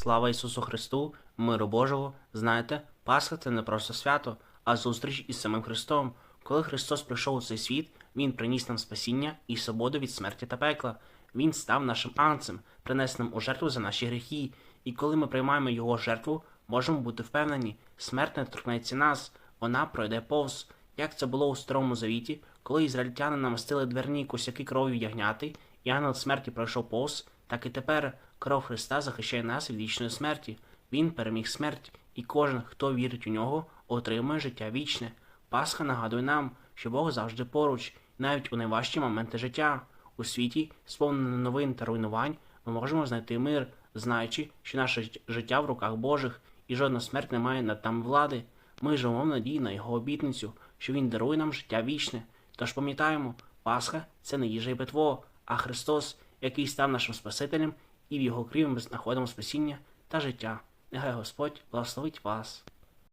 Слава Ісусу Христу, миру Божого. Знаєте, Пасха це не просто свято, а зустріч із самим Христом. Коли Христос прийшов у цей світ, Він приніс нам спасіння і свободу від смерті та пекла. Він став нашим анцем, принес нам у жертву за наші гріхи. І коли ми приймаємо Його жертву, можемо бути впевнені, смерть не торкнеться нас, вона пройде повз. Як це було у Старому Завіті, коли ізраїльтяни намастили дверні косяки кров'ю ягняти, і ангел смерті пройшов повз, так і тепер кров Христа захищає нас від вічної смерті. Він переміг смерть, і кожен, хто вірить у нього, отримує життя вічне. Пасха нагадує нам, що Бог завжди поруч, навіть у найважчі моменти життя. У світі, сповненому новин та руйнувань, ми можемо знайти мир, знаючи, що наше життя в руках Божих, і жодна смерть не має над нами влади. Ми живемо в надії на його обітницю, що він дарує нам життя вічне. Тож пам'ятаємо, Пасха це не їжа і питво, а Христос, який став нашим Спасителем, і в його криві ми знаходимо спасіння та життя. Нехай Господь благословить вас.